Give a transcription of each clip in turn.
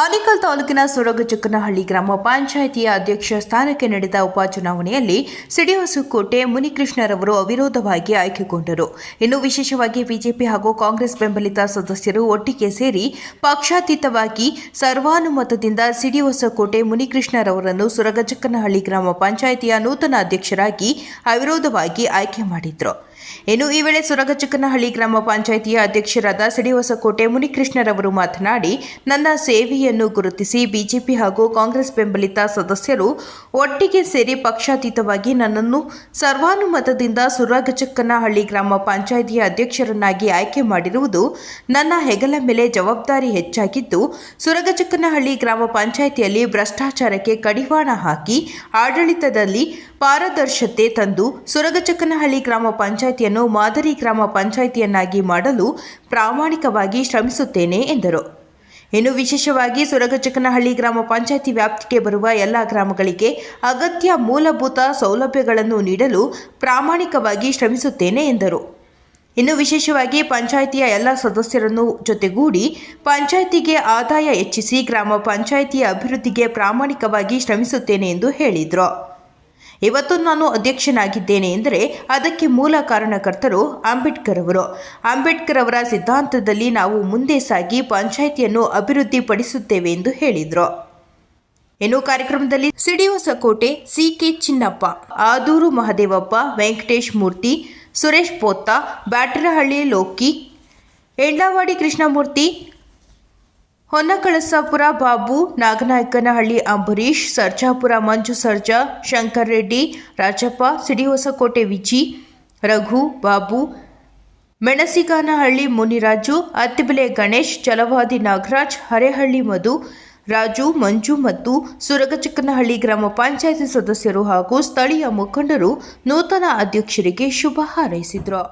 ಆನೇಕಲ್ ತಾಲೂಕಿನ ಸೊರಗಚಕ್ಕನಹಳ್ಳಿ ಗ್ರಾಮ ಪಂಚಾಯಿತಿಯ ಅಧ್ಯಕ್ಷ ಸ್ಥಾನಕ್ಕೆ ನಡೆದ ಉಪಚುನಾವಣೆಯಲ್ಲಿ ಸಿಡಿಹೊಸಕೋಟೆ ಮುನಿಕೃಷ್ಣರವರು ಅವಿರೋಧವಾಗಿ ಆಯ್ಕೆಗೊಂಡರು. ಇನ್ನು ವಿಶೇಷವಾಗಿ ಬಿಜೆಪಿ ಹಾಗೂ ಕಾಂಗ್ರೆಸ್ ಬೆಂಬಲಿತ ಸದಸ್ಯರು ಒಟ್ಟಿಗೆ ಸೇರಿ ಪಕ್ಷಾತೀತವಾಗಿ ಸರ್ವಾನುಮತದಿಂದ ಸಿಡಿಹೊಸಕೋಟೆ ಮುನಿಕೃಷ್ಣರವರನ್ನು ಸುರಗಚಕ್ಕನಹಳ್ಳಿ ಗ್ರಾಮ ಪಂಚಾಯಿತಿಯ ನೂತನ ಅಧ್ಯಕ್ಷರಾಗಿ ಅವಿರೋಧವಾಗಿ ಆಯ್ಕೆ ಮಾಡಿದ್ರು. ಇನ್ನು ಈ ವೇಳೆ ಸುರಗಚಕ್ಕನಹಳ್ಳಿ ಗ್ರಾಮ ಪಂಚಾಯಿತಿಯ ಅಧ್ಯಕ್ಷರಾದ ಸಿಡಿಹೊಸಕೋಟೆ ಮುನಿಕೃಷ್ಣರವರು ಮಾತನಾಡಿ, ನನ್ನ ಸೇವೆಯನ್ನು ಗುರುತಿಸಿ ಬಿಜೆಪಿ ಹಾಗೂ ಕಾಂಗ್ರೆಸ್ ಬೆಂಬಲಿತ ಸದಸ್ಯರು ಒಟ್ಟಿಗೆ ಸೇರಿ ಪಕ್ಷಾತೀತವಾಗಿ ನನ್ನನ್ನು ಸರ್ವಾನುಮತದಿಂದ ಸುರಗಚಕ್ಕನಹಳ್ಳಿ ಗ್ರಾಮ ಪಂಚಾಯಿತಿಯ ಅಧ್ಯಕ್ಷರನ್ನಾಗಿ ಆಯ್ಕೆ ಮಾಡಿರುವುದು ನನ್ನ ಹೆಗಲ ಮೇಲೆ ಜವಾಬ್ದಾರಿ ಹೆಚ್ಚಾಗಿದ್ದು ಸುರಗಚಕ್ಕನಹಳ್ಳಿ ಗ್ರಾಮ ಪಂಚಾಯಿತಿಯಲ್ಲಿ ಭ್ರಷ್ಟಾಚಾರಕ್ಕೆ ಕಡಿವಾಣ ಹಾಕಿ ಆಡಳಿತದಲ್ಲಿ ಪಾರದರ್ಶತೆ ತಂದು ಸುರಗಚಕ್ಕನಹಳ್ಳಿ ಗ್ರಾಮ ಪಂಚಾಯಿತಿಯನ್ನು ಮಾದರಿ ಗ್ರಾಮ ಪಂಚಾಯಿತಿಯನ್ನಾಗಿ ಮಾಡಲು ಪ್ರಾಮಾಣಿಕವಾಗಿ ಶ್ರಮಿಸುತ್ತೇನೆ ಎಂದರು. ಇನ್ನು ವಿಶೇಷವಾಗಿ ಸುರಗಚಕನಹಳ್ಳಿ ಗ್ರಾಮ ಪಂಚಾಯಿತಿ ವ್ಯಾಪ್ತಿಗೆ ಬರುವ ಎಲ್ಲ ಗ್ರಾಮಗಳಿಗೆ ಅಗತ್ಯ ಮೂಲಭೂತ ಸೌಲಭ್ಯಗಳನ್ನು ನೀಡಲು ಪ್ರಾಮಾಣಿಕವಾಗಿ ಶ್ರಮಿಸುತ್ತೇನೆ ಎಂದರು. ಇನ್ನು ವಿಶೇಷವಾಗಿ ಪಂಚಾಯಿತಿಯ ಎಲ್ಲ ಸದಸ್ಯರನ್ನು ಜೊತೆಗೂಡಿ ಪಂಚಾಯಿತಿಗೆ ಆದಾಯ ಹೆಚ್ಚಿಸಿ ಗ್ರಾಮ ಪಂಚಾಯಿತಿಯ ಅಭಿವೃದ್ಧಿಗೆ ಪ್ರಾಮಾಣಿಕವಾಗಿ ಶ್ರಮಿಸುತ್ತೇನೆ ಎಂದು ಹೇಳಿದರು. ಇವತ್ತು ನಾನು ಅಧ್ಯಕ್ಷನಾಗಿದ್ದೇನೆ ಎಂದರೆ ಅದಕ್ಕೆ ಮೂಲ ಕಾರಣಕರ್ತರು ಅಂಬೇಡ್ಕರ್ ಅವರು. ಅಂಬೇಡ್ಕರ್ ಅವರ ಸಿದ್ಧಾಂತದಲ್ಲಿ ನಾವು ಮುಂದೆ ಸಾಗಿ ಪಂಚಾಯಿತಿಯನ್ನು ಅಭಿವೃದ್ಧಿಪಡಿಸುತ್ತೇವೆ ಎಂದು ಹೇಳಿದರು. ಇನ್ನು ಕಾರ್ಯಕ್ರಮದಲ್ಲಿ ಸಿಡಿಒ ಸಕೋಟೆ ಸಿಕೆ ಚಿನ್ನಪ್ಪ, ಆದೂರು ಮಹದೇವಪ್ಪ, ವೆಂಕಟೇಶ್ ಮೂರ್ತಿ, ಸುರೇಶ್ ಪೋತ್ತ, ಬ್ಯಾಟರಹಳ್ಳಿ ಲೋಕಿ, ಎಂಡಾವಾಡಿ ಕೃಷ್ಣಮೂರ್ತಿ ಹೊನ್ನಕಳಸಾಪುರ ಬಾಬು ನಾಗನಾಯಕನಹಳ್ಳಿ ಅಂಬರೀಶ್ ಸರ್ಜಾಪುರ ಮಂಜು ಸರ್ಜಾ, ಶಂಕರ್ ರೆಡ್ಡಿ, ರಾಜಪ್ಪ, ಸಿಡಿಹೊಸಕೋಟೆ ವಿಜಿ, ರಘು, ಬಾಬು, ಮೆಣಸಿಗಾನಹಳ್ಳಿ ಮುನಿರಾಜು, ಅತ್ತಿಬೆಲೆ ಗಣೇಶ್, ಚಲವಾದಿ ನಾಗರಾಜ್, ಹರೇಹಳ್ಳಿ ಮಧು, ರಾಜು, ಮಂಜು ಮತ್ತು ಸುರಗಚಕ್ಕನಹಳ್ಳಿ ಗ್ರಾಮ ಪಂಚಾಯಿತಿ ಸದಸ್ಯರು ಹಾಗೂ ಸ್ಥಳೀಯ ಮುಖಂಡರು ನೂತನ ಅಧ್ಯಕ್ಷರಿಗೆ ಶುಭ ಹಾರೈಸಿದರು.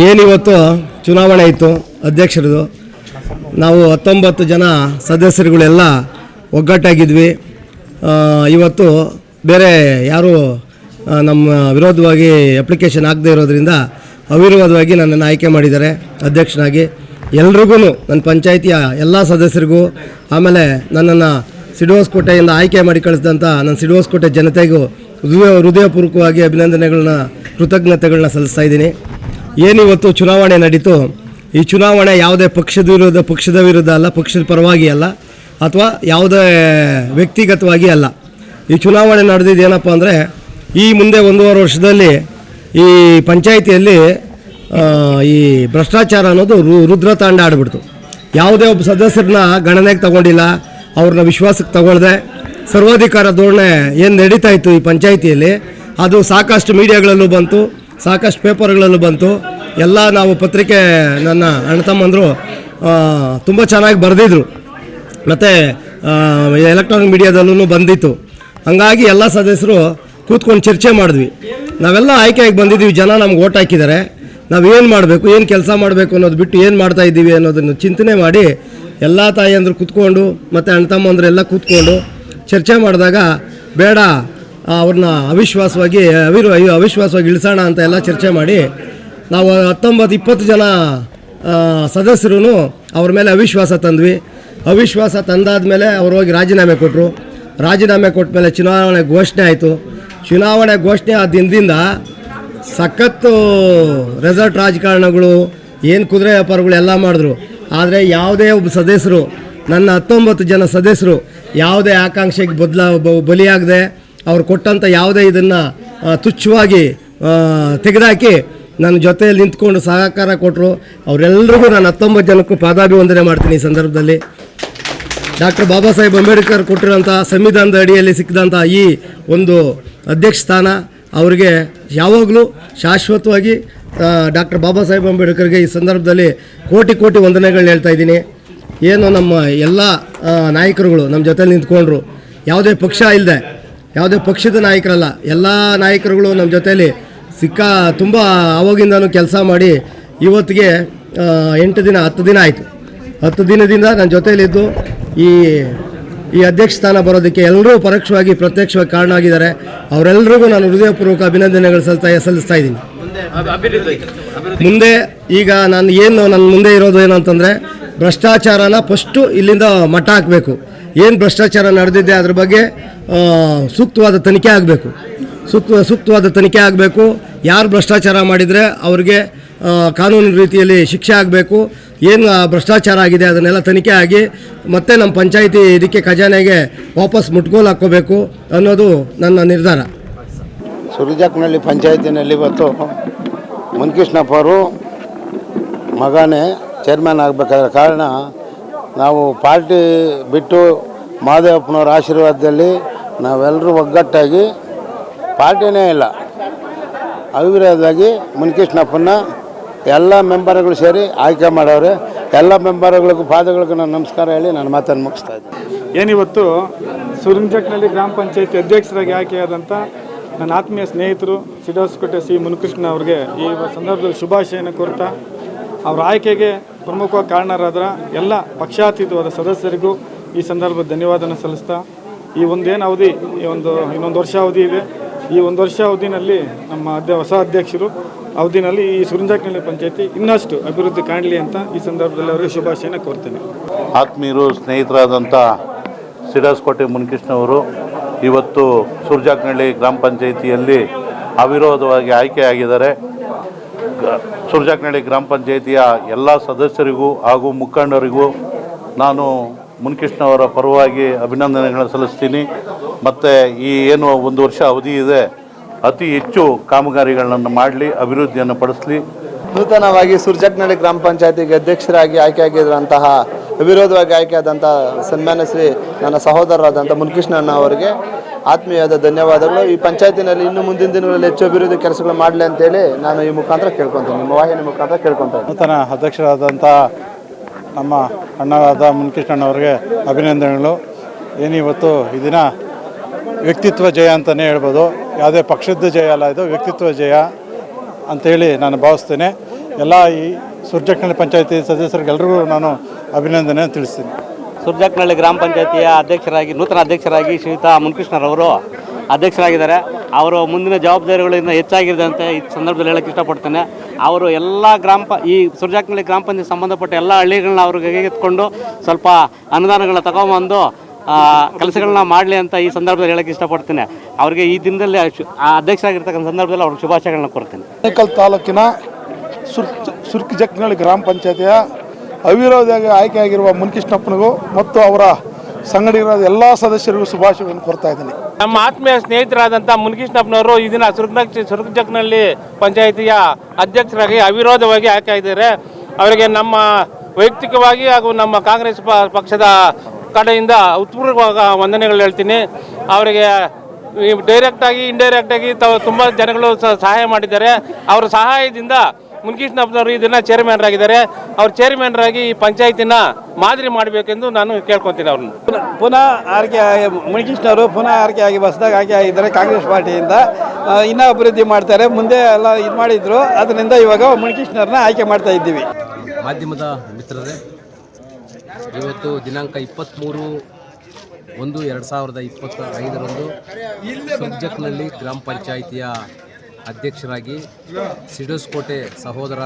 ಏನಿವತ್ತು ಚುನಾವಣೆ ಇತ್ತು ಅಧ್ಯಕ್ಷರದು? ನಾವು ಹತ್ತೊಂಬತ್ತು ಜನ ಸದಸ್ಯರುಗಳೆಲ್ಲ ಒಗ್ಗಟ್ಟಾಗಿದ್ವಿ. ಇವತ್ತು ಬೇರೆ ಯಾರು ನಮ್ಮ ವಿರೋಧವಾಗಿ ಅಪ್ಲಿಕೇಶನ್ ಆಗದೆ ಇರೋದ್ರಿಂದ ಅವಿರೋಧವಾಗಿ ನನ್ನನ್ನು ಆಯ್ಕೆ ಮಾಡಿದ್ದಾರೆ ಅಧ್ಯಕ್ಷನಾಗಿ. ಎಲ್ರಿಗೂ ನನ್ನ ಪಂಚಾಯಿತಿಯ ಎಲ್ಲ ಸದಸ್ಯರಿಗೂ, ಆಮೇಲೆ ನನ್ನನ್ನು ಸಿಡುವಸ್ಕೋಟೆಯಿಂದ ಆಯ್ಕೆ ಮಾಡಿ ಕಳಿಸಿದಂಥ ನನ್ನ ಸಿಡುವಸ್ಕೋಟೆ ಜನತೆಗೂ ಹೃದಯ ಹೃದಯಪೂರ್ವಕವಾಗಿ ಅಭಿನಂದನೆಗಳನ್ನ, ಕೃತಜ್ಞತೆಗಳನ್ನ ಸಲ್ಲಿಸ್ತಾ ಇದ್ದೀನಿ. ಏನಿವತ್ತು ಚುನಾವಣೆ ನಡೀತು, ಈ ಚುನಾವಣೆ ಯಾವುದೇ ಪಕ್ಷದ ವಿರುದ್ಧ ಪಕ್ಷದ ವಿರುದ್ಧ ಅಲ್ಲ, ಪಕ್ಷದ ಪರವಾಗಿ ಅಲ್ಲ, ಅಥವಾ ಯಾವುದೇ ವ್ಯಕ್ತಿಗತವಾಗಿ ಅಲ್ಲ. ಈ ಚುನಾವಣೆ ನಡೆದಿದ್ದು ಏನಪ್ಪ ಅಂದರೆ, ಈ ಮುಂದೆ ಒಂದೂವರೆ ವರ್ಷದಲ್ಲಿ ಈ ಪಂಚಾಯಿತಿಯಲ್ಲಿ ಈ ಭ್ರಷ್ಟಾಚಾರ ಅನ್ನೋದು ರು ರುದ್ರತಾಂಡ ಆಡಿಬಿಡ್ತು. ಯಾವುದೇ ಒಬ್ಬ ಸದಸ್ಯರನ್ನ ಗಣನೆಗೆ ತಗೊಂಡಿಲ್ಲ, ಅವ್ರನ್ನ ವಿಶ್ವಾಸಕ್ಕೆ ತಗೊಳ್ದೆ, ಸರ್ವಾಧಿಕಾರ ಧೋರಣೆ ಏನು ನಡೀತಾ ಇತ್ತು ಈ ಪಂಚಾಯಿತಿಯಲ್ಲಿ, ಅದು ಸಾಕಷ್ಟು ಮೀಡಿಯಾಗಳಲ್ಲೂ ಬಂತು. ಸಾಕಷ್ಟು ಪೇಪರ್ಗಳಲ್ಲಿ ಬಂತು. ಎಲ್ಲ ನಾವು ಪತ್ರಿಕೆ ನನ್ನ ಅಣ್ಣ ತಮ್ಮಂದರು ತುಂಬ ಚೆನ್ನಾಗಿ ಬರೆದಿದ್ರು. ಮತ್ತು ಎಲೆಕ್ಟ್ರಾನಿಕ್ ಮೀಡಿಯಾದಲ್ಲೂ ಬಂದಿತ್ತು. ಹಂಗಾಗಿ ಎಲ್ಲ ಸದಸ್ಯರು ಕೂತ್ಕೊಂಡು ಚರ್ಚೆ ಮಾಡಿದ್ವಿ. ನಾವೆಲ್ಲ ಆಯ್ಕೆಯಾಗಿ ಬಂದಿದ್ದೀವಿ. ಜನ ನಮ್ಗೆ ಓಟ್ ಹಾಕಿದ್ದಾರೆ. ನಾವು ಏನು ಮಾಡಬೇಕು, ಏನು ಕೆಲಸ ಮಾಡಬೇಕು ಅನ್ನೋದು ಬಿಟ್ಟು ಏನು ಮಾಡ್ತಾ ಇದ್ದೀವಿ ಅನ್ನೋದನ್ನು ಚಿಂತನೆ ಮಾಡಿ ಎಲ್ಲ ತಾಯಿಯಂದರು ಕೂತ್ಕೊಂಡು, ಮತ್ತು ಅಣ್ಣ ತಮ್ಮಂದರು ಕೂತ್ಕೊಂಡು ಚರ್ಚೆ ಮಾಡಿದಾಗ ಬೇಡ ಅವ್ರನ್ನ ಅವಿಶ್ವಾಸವಾಗಿ ಅವಿರು ಅವಿಶ್ವಾಸವಾಗಿ ಇಳಿಸೋಣ ಅಂತ ಎಲ್ಲ ಚರ್ಚೆ ಮಾಡಿ, ನಾವು ಹತ್ತೊಂಬತ್ತು ಇಪ್ಪತ್ತು ಜನ ಸದಸ್ಯರು ಅವ್ರ ಮೇಲೆ ಅವಿಶ್ವಾಸ ತಂದ್ವಿ. ಅವಿಶ್ವಾಸ ತಂದಾದ ಮೇಲೆ ಅವ್ರು ಹೋಗಿ ರಾಜೀನಾಮೆ ಕೊಟ್ಟರು ರಾಜೀನಾಮೆ ಕೊಟ್ಟ ಮೇಲೆ ಚುನಾವಣೆ ಘೋಷಣೆ ಆಯಿತು. ಚುನಾವಣೆ ಘೋಷಣೆ ಆ ದಿನದಿಂದ ಸಖತ್ತು ರೆಸಾರ್ಟ್ ರಾಜಕಾರಣಗಳು, ಏನು ಕುದುರೆ ವ್ಯಾಪಾರಗಳು ಎಲ್ಲ ಮಾಡಿದ್ರು. ಆದರೆ ಯಾವುದೇ ಒಬ್ಬ ಸದಸ್ಯರು, ನನ್ನ ಹತ್ತೊಂಬತ್ತು ಜನ ಸದಸ್ಯರು ಯಾವುದೇ ಆಕಾಂಕ್ಷೆಗೆ ಬದಲ ಬಲಿಯಾಗದೆ ಅವ್ರು ಕೊಟ್ಟಂಥ ಯಾವುದೇ ಇದನ್ನು ತುಚ್ಛವಾಗಿ ತೆಗೆದಾಕಿ ನನ್ನ ಜೊತೆಯಲ್ಲಿ ನಿಂತ್ಕೊಂಡು ಸಹಕಾರ ಕೊಟ್ಟರು ಅವರೆಲ್ಲರಿಗೂ ನಾನು ಹತ್ತೊಂಬತ್ತು ಜನಕ್ಕೂ ಪಾದಾಭಿವಂದನೆ ಮಾಡ್ತೀನಿ ಈ ಸಂದರ್ಭದಲ್ಲಿ. ಡಾಕ್ಟರ್ ಬಾಬಾ ಸಾಹೇಬ್ ಅಂಬೇಡ್ಕರ್ ಕೊಟ್ಟಿರೋಂಥ ಸಂವಿಧಾನದ ಅಡಿಯಲ್ಲಿ ಸಿಕ್ಕಿದಂಥ ಈ ಒಂದು ಅಧ್ಯಕ್ಷ ಸ್ಥಾನ ಅವರಿಗೆ ಯಾವಾಗಲೂ ಶಾಶ್ವತವಾಗಿ ಡಾಕ್ಟರ್ ಬಾಬಾ ಸಾಹೇಬ್ ಅಂಬೇಡ್ಕರ್ಗೆ ಈ ಸಂದರ್ಭದಲ್ಲಿ ಕೋಟಿ ಕೋಟಿ ವಂದನೆಗಳನ್ನ ಹೇಳ್ತಾ ಇದ್ದೀನಿ. ಏನು ನಮ್ಮ ಎಲ್ಲ ನಾಯಕರುಗಳು ನಮ್ಮ ಜೊತೆಲಿ ನಿಂತ್ಕೊಂಡ್ರು. ಯಾವುದೇ ಪಕ್ಷ ಇಲ್ಲದೆ ಯಾವುದೇ ಪಕ್ಷದ ನಾಯಕರಲ್ಲ, ಎಲ್ಲ ನಾಯಕರುಗಳು ನಮ್ಮ ಜೊತೆಯಲ್ಲಿ ಸಿಕ್ಕ ತುಂಬ ಅವಾಗಿಂದನು ಕೆಲಸ ಮಾಡಿ ಇವತ್ತಿಗೆ ಎಂಟು ದಿನ, ಹತ್ತು ದಿನ ಆಯಿತು. ಹತ್ತು ದಿನದಿಂದ ನನ್ನ ಜೊತೆಯಲ್ಲಿದ್ದು ಈ ಈ ಅಧ್ಯಕ್ಷ ಸ್ಥಾನ ಬರೋದಕ್ಕೆ ಎಲ್ಲರೂ ಪರೋಕ್ಷವಾಗಿ ಪ್ರತ್ಯಕ್ಷವಾಗಿ ಕಾರಣ ಆಗಿದ್ದಾರೆ ಅವರೆಲ್ಲರಿಗೂ ನಾನು ಹೃದಯಪೂರ್ವಕ ಅಭಿನಂದನೆಗಳು ಸಲ್ತಾ ಸಲ್ಲಿಸ್ತಾ ಇದ್ದೀನಿ. ಮುಂದೆ ಈಗ ನಾನು ಏನು, ನನ್ನ ಮುಂದೆ ಇರೋದು ಏನಂತಂದರೆ ಭ್ರಷ್ಟಾಚಾರನ ಫಸ್ಟು ಇಲ್ಲಿಂದ ಮಟ್ಟ ಹಾಕಬೇಕು. ಏನು ಭ್ರಷ್ಟಾಚಾರ ನಡೆದಿದೆ ಅದ್ರ ಬಗ್ಗೆ ಸೂಕ್ತವಾದ ತನಿಖೆ ಆಗಬೇಕು. ಸೂಕ್ತ, ಸೂಕ್ತವಾದ ತನಿಖೆ ಆಗಬೇಕು. ಯಾರು ಭ್ರಷ್ಟಾಚಾರ ಮಾಡಿದರೆ ಅವ್ರಿಗೆ ಕಾನೂನು ರೀತಿಯಲ್ಲಿ ಶಿಕ್ಷೆ ಆಗಬೇಕು. ಏನು ಭ್ರಷ್ಟಾಚಾರ ಆಗಿದೆ ಅದನ್ನೆಲ್ಲ ತನಿಖೆ ಆಗಿ ಮತ್ತೆ ನಮ್ಮ ಪಂಚಾಯಿತಿ ಇದಕ್ಕೆ ಖಜಾನೆಗೆ ವಾಪಸ್ ಮುಟ್ಗೋಲು ಹಾಕೋಬೇಕು ಅನ್ನೋದು ನನ್ನ ನಿರ್ಧಾರ. ಸುರಿಜಾಕ್ನಳ್ಳಿ ಪಂಚಾಯತಿನಲ್ಲಿ ಇವತ್ತು ಮುನ್ಕೃಷ್ಣಪ್ಪ ಅವರು ಮಗನೇ ಚೇರ್ಮನ್ ಆಗಬೇಕಾದ ಕಾರಣ ನಾವು ಪಾರ್ಟಿ ಬಿಟ್ಟು ಮಾದೇವಪ್ಪನವ್ರ ಆಶೀರ್ವಾದದಲ್ಲಿ ನಾವೆಲ್ಲರೂ ಒಗ್ಗಟ್ಟಾಗಿ ಪಾರ್ಟಿನೇ ಇಲ್ಲ. ಅವಿರೋಧವಾಗಿ ಮುನಿಕೃಷ್ಣಪ್ಪನ ಎಲ್ಲ ಮೆಂಬರ್ಗಳು ಸೇರಿ ಆಯ್ಕೆ ಮಾಡವ್ರೆ. ಎಲ್ಲ ಮೆಂಬರ್ಗಳಿಗೂ, ಪಾದಗಳಿಗೂ ನಾನು ನಮಸ್ಕಾರ ಹೇಳಿ ನಾನು ಮಾತನ್ನು ಮುಗಿಸ್ತಾ ಇದ್ದೀನಿ. ಏನಿವತ್ತು ಸುರಿಂಜಕ್ನಲ್ಲಿ ಗ್ರಾಮ ಪಂಚಾಯತಿ ಅಧ್ಯಕ್ಷರಾಗಿ ಆಯ್ಕೆಯಾದಂಥ ನನ್ನ ಆತ್ಮೀಯ ಸ್ನೇಹಿತರು ಸಿಡೋಸ್ಕೋಟೆ ಸಿ ಮುನಿಕೃಷ್ಣ ಅವ್ರಿಗೆ ಈ ಸಂದರ್ಭದಲ್ಲಿ ಶುಭಾಶಯನ ಕೋರ್ತಾ ಅವರ ಆಯ್ಕೆಗೆ ಪ್ರಮುಖ ಕಾರಣರಾದ ಎಲ್ಲ ಪಕ್ಷಾತೀತವಾದ ಸದಸ್ಯರಿಗೂ ಈ ಸಂದರ್ಭ ಧನ್ಯವಾದನ ಸಲ್ಲಿಸ್ತಾ, ಈ ಒಂದೇನು ಅವಧಿ, ಈ ಒಂದು, ಇನ್ನೊಂದು ವರ್ಷ ಅವಧಿ ಇದೆ. ಈ ಒಂದು ವರ್ಷ ಅವಧಿನಲ್ಲಿ ನಮ್ಮ ಅಧ್ಯ ಹೊಸ ಅಧ್ಯಕ್ಷರು, ಅವಧಿನಲ್ಲಿ ಈ ಸುರಿಂಜಕ್ನಲ್ಲಿ ಪಂಚಾಯತಿ ಇನ್ನಷ್ಟು ಅಭಿವೃದ್ಧಿ ಕಾಣಲಿ ಅಂತ ಈ ಸಂದರ್ಭದಲ್ಲಿ ಅವರಿಗೆ ಶುಭಾಶಯನ ಕೋರ್ತೇನೆ. ಆತ್ಮೀಯರು ಸ್ನೇಹಿತರಾದಂಥ ಸಿಡಾಸ್ಕೋಟೆ ಮುನ್ಕೃಷ್ಣವರು ಇವತ್ತು ಸುರ್ಜಾಕನಹಳ್ಳಿ ಗ್ರಾಮ ಪಂಚಾಯಿತಿಯಲ್ಲಿ ಅವಿರೋಧವಾಗಿ ಆಯ್ಕೆಯಾಗಿದ್ದಾರೆ. ಸುರ್ಜಾಕ್ನಹಳ್ಳಿ ಗ್ರಾಮ ಪಂಚಾಯಿತಿಯ ಎಲ್ಲ ಸದಸ್ಯರಿಗೂ ಹಾಗೂ ಮುಖಂಡರಿಗೂ ನಾನು ಮುನ್ಕೃಷ್ಣವರ ಪರವಾಗಿ ಅಭಿನಂದನೆಗಳನ್ನು ಸಲ್ಲಿಸ್ತೀನಿ. ಮತ್ತು ಈ ಏನು ಒಂದು ವರ್ಷ ಅವಧಿ ಇದೆ, ಅತಿ ಹೆಚ್ಚು ಕಾಮಗಾರಿಗಳನ್ನು ಮಾಡಲಿ, ಅಭಿವೃದ್ಧಿಯನ್ನು ಪಡಿಸಲಿ. ನೂತನವಾಗಿ ಸುರ್ಜಕ್ನಳ್ಳಿ ಗ್ರಾಮ ಪಂಚಾಯತಿಗೆ ಅಧ್ಯಕ್ಷರಾಗಿ ಆಯ್ಕೆಯಾಗಿರುವಂತಹ ಅವಿರೋಧವಾಗಿ ಆಯ್ಕೆಯಾದಂಥ ಸನ್ಮಾನ್ಯ ಶ್ರೀ ನನ್ನ ಸಹೋದರರಾದಂಥ ಮುನ್ಕೃಷ್ಣಣ್ಣ ಅವರಿಗೆ ಆತ್ಮೀಯವಾದ ಧನ್ಯವಾದಗಳು. ಈ ಪಂಚಾಯತಿನಲ್ಲಿ ಇನ್ನು ಮುಂದಿನ ದಿನಗಳಲ್ಲಿ ಹೆಚ್ಚು ಅಭಿವೃದ್ಧಿ ಕೆಲಸಗಳು ಮಾಡಲಿ ಅಂತೇಳಿ ನಾನು ಈ ಮುಖಾಂತರ ಕೇಳ್ಕೊತೀನಿ. ನಿಮ್ಮ ವಾಹಿನಿ ಮುಖಾಂತರ ಕೇಳ್ಕೊತೀನಿ. ನೂತನ ಅಧ್ಯಕ್ಷರಾದಂಥ ನಮ್ಮ ಅಣ್ಣರಾದ ಮುನ್ಕೃಷ್ಣಣ್ಣವ್ರಿಗೆ ಅಭಿನಂದನೆಗಳು. ಏನಿವತ್ತು ಈ ದಿನ ವ್ಯಕ್ತಿತ್ವ ಜಯ ಅಂತಲೇ ಹೇಳ್ಬೋದು. ಯಾವುದೇ ಪಕ್ಷದ ಜಯ ಅಲ್ಲ ಇದು, ವ್ಯಕ್ತಿತ್ವ ಜಯ ಅಂತೇಳಿ ನಾನು ಭಾವಿಸ್ತೇನೆ. ಎಲ್ಲ ಈ ಸುರ್ಜಕ್ನಳ್ಳಿ ಪಂಚಾಯತಿ ಸದಸ್ಯರಿಗೆಲ್ಲರಿಗೂ ನಾನು ಅಭಿನಂದನೆ ತಿಳಿಸ್ತೀನಿ. ಸುರ್ಜಕ್ನಹಳ್ಳಿ ಗ್ರಾಮ ಪಂಚಾಯತಿಯ ಅಧ್ಯಕ್ಷರಾಗಿ, ನೂತನ ಅಧ್ಯಕ್ಷರಾಗಿ ಶ್ರೀಯುತ ಮುನ್ಕೃಷ್ಣರವರು ಅಧ್ಯಕ್ಷರಾಗಿದ್ದಾರೆ. ಅವರು ಮುಂದಿನ ಜವಾಬ್ದಾರಿಗಳಿಂದ ಅಂತ ಈ ಸಂದರ್ಭದಲ್ಲಿ ಹೇಳಕ್ಕೆ ಇಷ್ಟಪಡ್ತೇನೆ. ಅವರು ಎಲ್ಲ ಗ್ರಾಮ ಈ ಸುರ್ಜಕ್ನಹಳ್ಳಿ ಗ್ರಾಮ ಪಂಚಾಯತ್ ಸಂಬಂಧಪಟ್ಟ ಎಲ್ಲ ಹಳ್ಳಿಗಳನ್ನ ಅವ್ರಿಗೆ ಎತ್ಕೊಂಡು ಸ್ವಲ್ಪ ಅನುದಾನಗಳನ್ನ ತಗೊಂಬಂದು ಕೆಲಸಗಳನ್ನ ಮಾಡಲಿ ಅಂತ ಈ ಸಂದರ್ಭದಲ್ಲಿ ಹೇಳಕ್ಕೆ ಇಷ್ಟಪಡ್ತೇನೆ. ಅವರಿಗೆ ಈ ದಿನದಲ್ಲಿ ಅಧ್ಯಕ್ಷರಾಗಿರ್ತಕ್ಕಂಥ ಸಂದರ್ಭದಲ್ಲಿ ಅವ್ರಿಗೆ ಶುಭಾಶಯಗಳನ್ನ ಕೊಡ್ತೇನೆ ತಾಲೂಕಿನ ತಾಲೂಕಿನ ಸುರ್ಕಿ ಜಕ್ನಹಳ್ಳಿ ಗ್ರಾಮ ಪಂಚಾಯತಿಯ ಅವಿರೋಧಿಯಾಗಿ ಆಯ್ಕೆಯಾಗಿರುವ ಮುನ್ಕೃಷ್ಣಪ್ಪನಿಗೂ ಮತ್ತು ಅವರ ಸಂಗಡಿಗರಾದ ಎಲ್ಲ ಸದಸ್ಯರಿಗೂ ಶುಭಾಶಯಗಳನ್ನು ಕೋರ್ತಾ ಇದ್ದೀನಿ. ನಮ್ಮ ಆತ್ಮೀಯ ಸ್ನೇಹಿತರಾದಂಥ ಮುನ್ಕೃಷ್ಣಪ್ಪನವರು ಈ ದಿನ ಸುರ್ಗನಕ್ ಸುರ್ಗಜಕ್ನಲ್ಲಿ ಪಂಚಾಯಿತಿಯ ಅಧ್ಯಕ್ಷರಾಗಿ ಅವಿರೋಧವಾಗಿ ಆಯ್ಕೆ ಆಗಿದ್ದಾರೆ. ಅವರಿಗೆ ನಮ್ಮ ವೈಯಕ್ತಿಕವಾಗಿ ಹಾಗೂ ನಮ್ಮ ಕಾಂಗ್ರೆಸ್ ಪಕ್ಷದ ಕಡೆಯಿಂದ ಉತ್ಪೂರ್ವಕ ವಂದನೆಗಳು ಹೇಳ್ತೀನಿ. ಅವರಿಗೆ ಡೈರೆಕ್ಟಾಗಿ ಇಂಡೈರೆಕ್ಟಾಗಿ ತಾವು ತುಂಬ ಜನಗಳು ಸಹಾಯ ಮಾಡಿದ್ದಾರೆ. ಅವರ ಸಹಾಯದಿಂದ ಮುನ್ಕೃಷ್ಣಪ್ಪನವರು ಈ ದಿನ ಚೇರ್ಮನ್ರಾಗಿದ್ದಾರೆ ಅವ್ರು ಚೇರ್ಮನ್ರಾಗಿ ಈ ಪಂಚಾಯತಿನ ಮಾದರಿ ಮಾಡಬೇಕೆಂದು ನಾನು ಕೇಳ್ಕೊತೀನಿ ಅವ್ರನ್ನ. ಪುನಃ ಆಯ್ಕೆ ಮುನಿಕೃಷ್ಣವರು ಪುನಃ ಆರ್ಕೆ ಆಗಿ ಹೊಸದಾಗಿ ಆಯ್ಕೆ ಆಗಿದ್ದಾರೆ ಕಾಂಗ್ರೆಸ್ ಪಾರ್ಟಿಯಿಂದ. ಇನ್ನೂ ಅಭಿವೃದ್ಧಿ ಮಾಡ್ತಾರೆ. ಮುಂದೆ ಎಲ್ಲ ಇದು ಮಾಡಿದ್ರು. ಅದರಿಂದ ಇವಾಗ ಮುನಿಕೃಷ್ಣವ್ರನ್ನ ಆಯ್ಕೆ ಮಾಡ್ತಾ ಇದ್ದೀವಿ. ಮಾಧ್ಯಮದ ಮಿತ್ರರೇ ಇವತ್ತು ದಿನಾಂಕ ಇಪ್ಪತ್ತ್ಮೂರು ಒಂದು ಎರಡು ಸಾವಿರದ ಇಪ್ಪತ್ತ ಐದರಂದು ಸಬ್ಜೆಕ್ಟ್ನಲ್ಲಿ ಗ್ರಾಮ ಪಂಚಾಯಿತಿಯ ಅಧ್ಯಕ್ಷರಾಗಿ ಸಿಡೋಸ್ಕೋಟೆ ಸಹೋದರ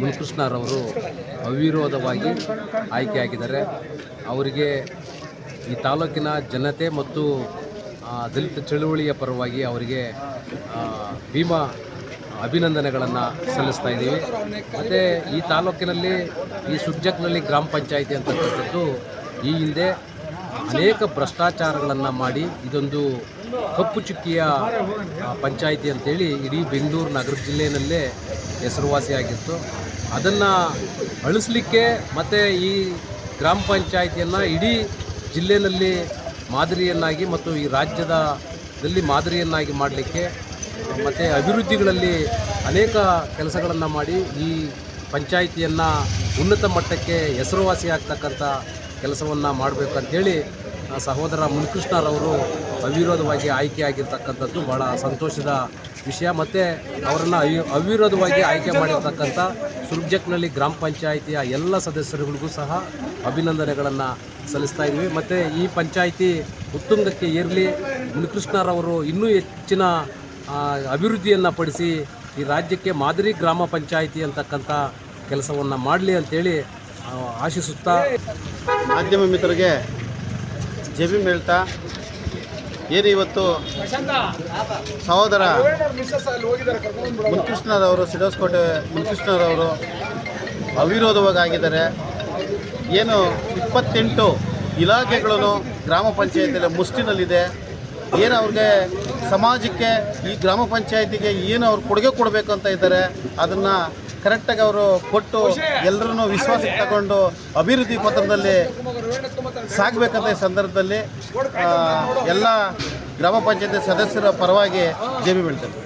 ಮುನಿಕೃಷ್ಣರವರು ಅವಿರೋಧವಾಗಿ ಆಯ್ಕೆಯಾಗಿದ್ದಾರೆ ಅವರಿಗೆ ಈ ತಾಲೂಕಿನ ಜನತೆ ಮತ್ತು ದಲಿತ ಚಳುವಳಿಯ ಪರವಾಗಿ ಅವರಿಗೆ ಭೀಮಾ ಅಭಿನಂದನೆಗಳನ್ನು ಸಲ್ಲಿಸ್ತಾ ಇದ್ದೀವಿ. ಮತ್ತು ಈ ತಾಲೂಕಿನಲ್ಲಿ, ಈ ಸುಜ್ಜಕ್ನಲ್ಲಿ ಗ್ರಾಮ ಪಂಚಾಯಿತಿ ಅಂತಕ್ಕಂಥದ್ದು ಈ ಹಿಂದೆ ಅನೇಕ ಭ್ರಷ್ಟಾಚಾರಗಳನ್ನು ಮಾಡಿ ಇದೊಂದು ಕಪ್ಪು ಚುಕ್ಕಿಯ ಪಂಚಾಯಿತಿ ಅಂತೇಳಿ ಇಡೀ ಬೆಂಗಳೂರು ನಗರ ಜಿಲ್ಲೆಯಲ್ಲೇ ಹೆಸರುವಾಸಿಯಾಗಿತ್ತು ಅದನ್ನು ಅಳಿಸ್ಲಿಕ್ಕೆ ಮತ್ತು ಈ ಗ್ರಾಮ ಪಂಚಾಯಿತಿಯನ್ನು ಇಡೀ ಜಿಲ್ಲೆಯಲ್ಲಿ ಮಾದರಿಯನ್ನಾಗಿ ಮತ್ತು ಈ ರಾಜ್ಯದಲ್ಲಿ ಮಾದರಿಯನ್ನಾಗಿ ಮಾಡಲಿಕ್ಕೆ, ಮತ್ತು ಅಭಿವೃದ್ಧಿಗಳಲ್ಲಿ ಅನೇಕ ಕೆಲಸಗಳನ್ನು ಮಾಡಿ ಈ ಪಂಚಾಯಿತಿಯನ್ನು ಉನ್ನತ ಮಟ್ಟಕ್ಕೆ ಹೆಸರುವಾಸಿ ಆಗ್ತಕ್ಕಂಥ ಕೆಲಸವನ್ನು ಮಾಡಬೇಕಂತೇಳಿ ಸಹೋದರ ಮುನಿಕೃಷ್ಣರವರು ಅವಿರೋಧವಾಗಿ ಆಯ್ಕೆಯಾಗಿರ್ತಕ್ಕಂಥದ್ದು ಭಾಳ ಸಂತೋಷದ ವಿಷಯ. ಮತ್ತು ಅವರನ್ನು ಅವಿ ಅವಿರೋಧವಾಗಿ ಆಯ್ಕೆ ಮಾಡಿರ್ತಕ್ಕಂಥ ಸುರ್ಜಕ್ನಲ್ಲಿ ಗ್ರಾಮ ಪಂಚಾಯಿತಿಯ ಎಲ್ಲ ಸದಸ್ಯರುಗಳಿಗೂ ಸಹ ಅಭಿನಂದನೆಗಳನ್ನು ಸಲ್ಲಿಸ್ತಾ ಇದ್ವಿ. ಮತ್ತು ಈ ಪಂಚಾಯಿತಿ ಉತ್ತುಂಗಕ್ಕೆ ಏರಲಿ ಮುನಿಕೃಷ್ಣರವರು ಇನ್ನೂ ಹೆಚ್ಚಿನ ಅಭಿವೃದ್ಧಿಯನ್ನು ಪಡಿಸಿ ಈ ರಾಜ್ಯಕ್ಕೆ ಮಾದರಿ ಗ್ರಾಮ ಪಂಚಾಯಿತಿ ಅಂತಕ್ಕಂಥ ಕೆಲಸವನ್ನು ಮಾಡಲಿ ಅಂತೇಳಿ ಆ, ಆಶಿಸುತ್ತಾ ಮಾಧ್ಯಮ ಮಿತ್ರರಿಗೆ ಜಬಿ ಹೇಳ್ತಾ ಏನು ಇವತ್ತು ಸಹೋದರ ಮುನ್ಕೃಷ್ಣರವರು, ಸಿಡೋಸ್ಕೋಟೆ ಮುನ್ಕೃಷ್ಣರವರು ಅವಿರೋಧವಾಗಿ ಆಗಿದ್ದಾರೆ ಏನು ಇಪ್ಪತ್ತೆಂಟು ಇಲಾಖೆಗಳನ್ನು ಗ್ರಾಮ ಪಂಚಾಯತಿಯಲ್ಲಿ ಮುಷ್ಟಿನಲ್ಲಿದೆ. ಏನು ಅವ್ರಿಗೆ ಸಮಾಜಕ್ಕೆ, ಈ ಗ್ರಾಮ ಪಂಚಾಯತಿಗೆ ಏನು ಅವ್ರು ಕೊಡುಗೆ ಕೊಡಬೇಕು ಅಂತ ಇದ್ದಾರೆ, ಅದನ್ನು ಕರೆಕ್ಟಾಗಿ ಅವರು ಕೊಟ್ಟು ಎಲ್ಲರನ್ನೂ ವಿಶ್ವಾಸಕ್ಕೆ ತಗೊಂಡು ಅಭಿವೃದ್ಧಿ ಪತ್ರದಲ್ಲಿ ಸಾಗಬೇಕಂತ ಈ ಸಂದರ್ಭದಲ್ಲಿ ಎಲ್ಲ ಗ್ರಾಮ ಪಂಚಾಯತಿ ಸದಸ್ಯರ ಪರವಾಗಿ ಜೇಬಿ ಬೀಳ್ತೇನೆ